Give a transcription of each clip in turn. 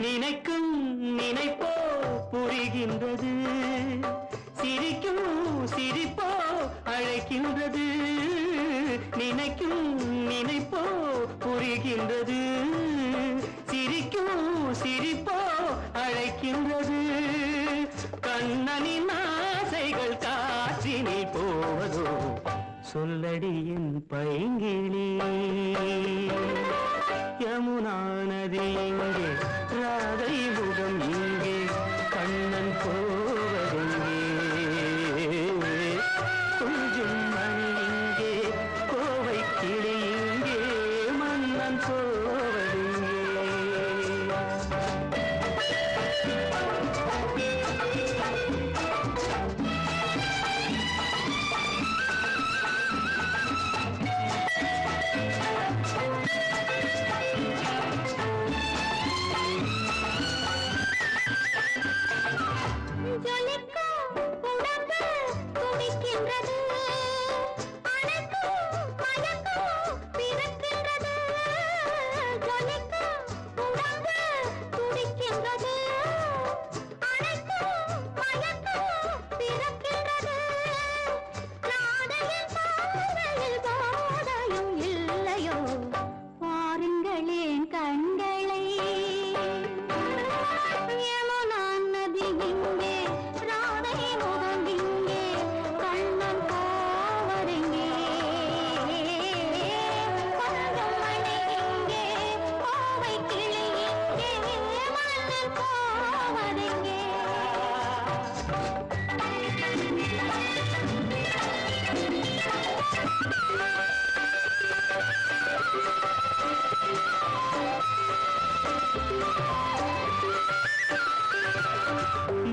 நினைக்கும் நினைப்போ புரிகின்றது. சிரிக்கும் சிரிப்போ அழைக்கின்றது. நினைக்கும் அழைக்கின்றது. சிரிக்கும் சிரிப்போ அழைக்கின்றது. கண்ணனின் ஆசைகள் காற்றினில் போவதோ சொல்லடியின் பைங்கிழி யமுனா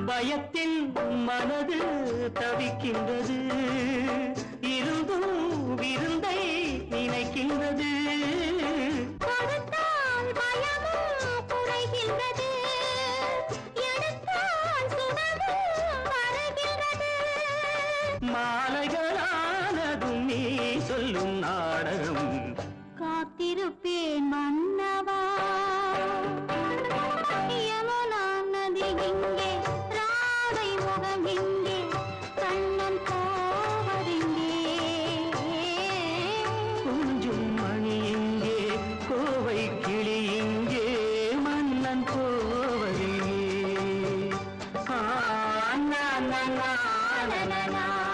பயத்தில் மனது தவிக்கின்றது. நன